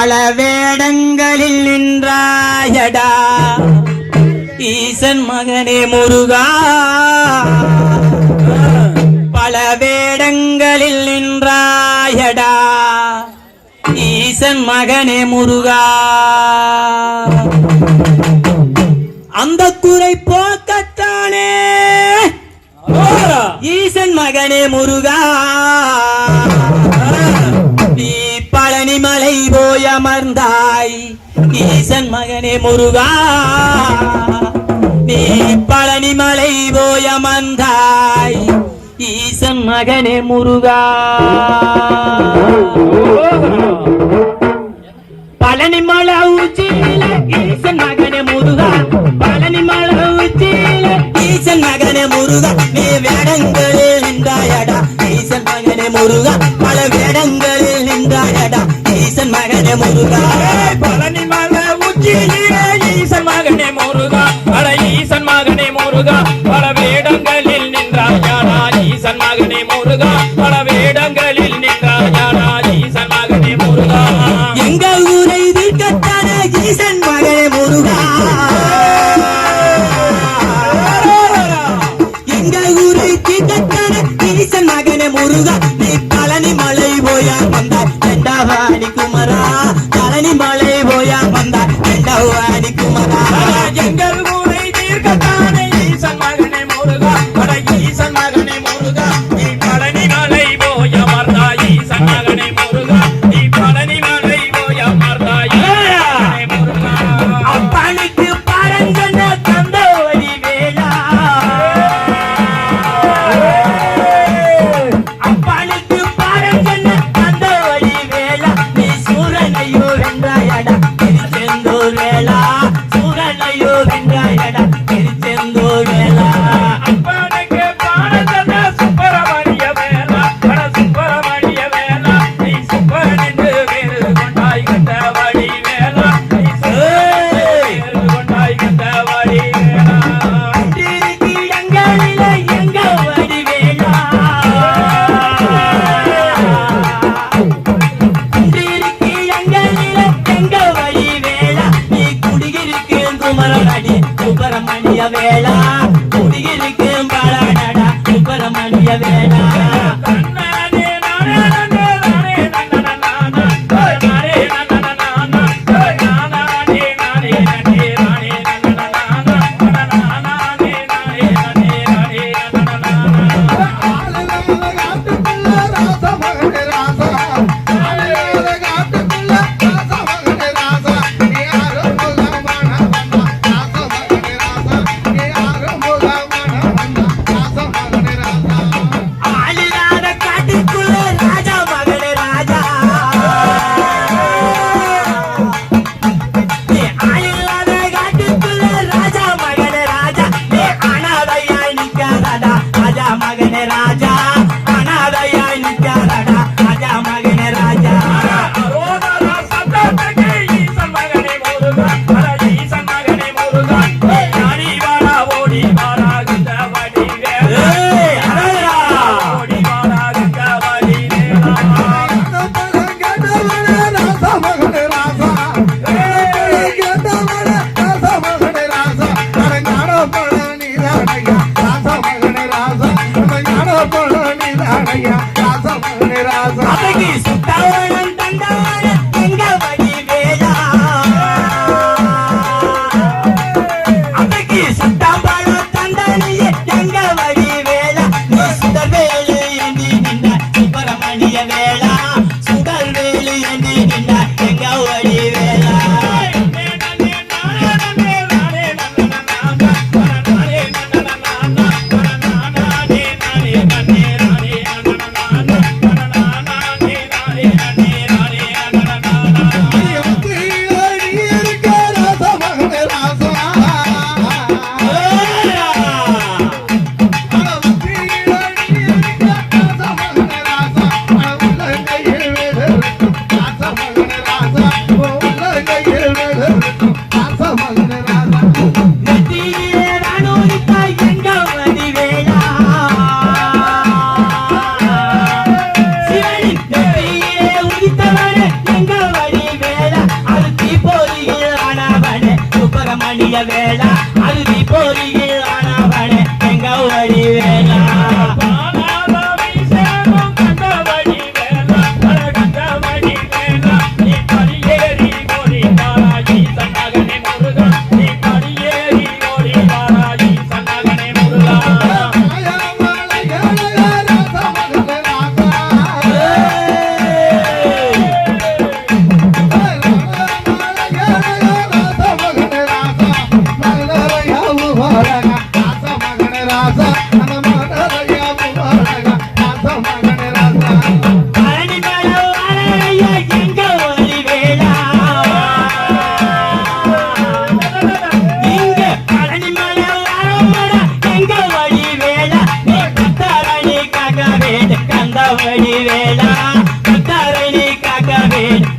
பல வேடங்களில் நின்றாயடா. ஈசன் மகனே முருகா. பல வேடங்களில் நின்றாயடா. ஈசன் மகனே முருகா. அந்த குறை போக்கத்தானே ஈசன் மகனே முருகா. அமர்ந்தாய் ஈசன் மகனே முருகா நீ பழனி மலை போய் அமர்ந்தாய். ஈசன் மகனே முருகா. பழனி மலை உச்சியில ஈசன் மகனே முருகா. பழனி மலை உச்சியில ஈசன் மகனே முருகா. நீ வேடங்களில் நின்றாயடா. ஈசன் மகனே முருகா. பல வேடங்கள் மகனே முருகா. பழனி மலை உச்சியிலே ஈசன் மகனே முருகா. பல ஈசன் மகனே முருகா. பல வேடங்களில் நின்றாயானா ஈசன் மகனே முருகா. பல வேடங்களில் நின்றாயானா ஈசன் மகனே முருகா. எங்க ஊரை இருக்கத்தான ஈசன் மகனே முருகா? எங்க ஊரை தீர்க்கத்தான ஈசன் மகனே முருகா? நீ பழனி மலை போயா வந்தார் ரெண்டாவாடி குமரா சுப்பிரமணிய வேளா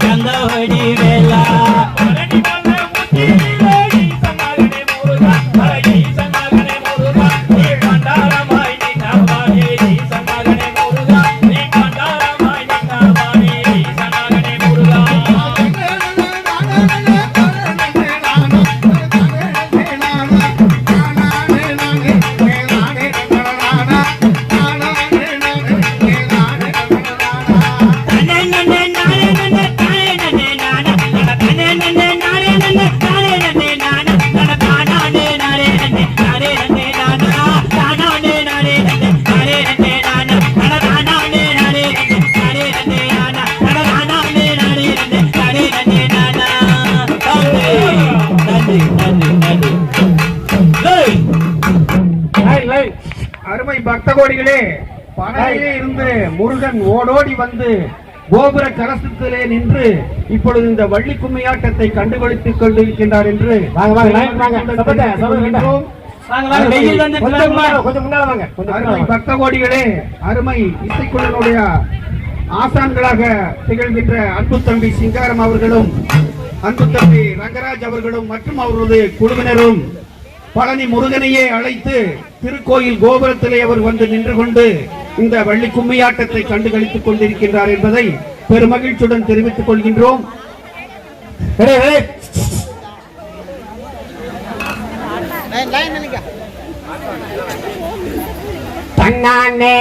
கந்தவடி கோடிகளே பனையிலே இருந்து முருகன் ஓடோடி வந்து கோபுர கலசத்திலே நின்று இப்பொழுது இந்த வள்ளி கும்மியாட்டத்தை கண்டுகளித்துக் கொண்டிருக்கின்றார் என்று அருமை. பக்த கோடிகளே அருமை இசைக்குழுனுடைய ஆசான்களாக திகழ்கின்ற அன்பு தம்பி சிங்காரம் அவர்களும் அன்பு தம்பி ரங்கராஜ் அவர்களும் மற்றும் அவரது குழுவினரும் பழனி முருகனையே அழைத்து திருக்கோயில் கோபுரத்திலே அவர் வந்து நின்று கொண்டு இந்த வள்ளி கும்மியாட்டத்தை கண்டு களித்துக் கொண்டிருக்கின்றார் என்பதை பெருமகிழ்ச்சியுடன் தெரிவித்துக் கொள்கின்றோம். தன்னானே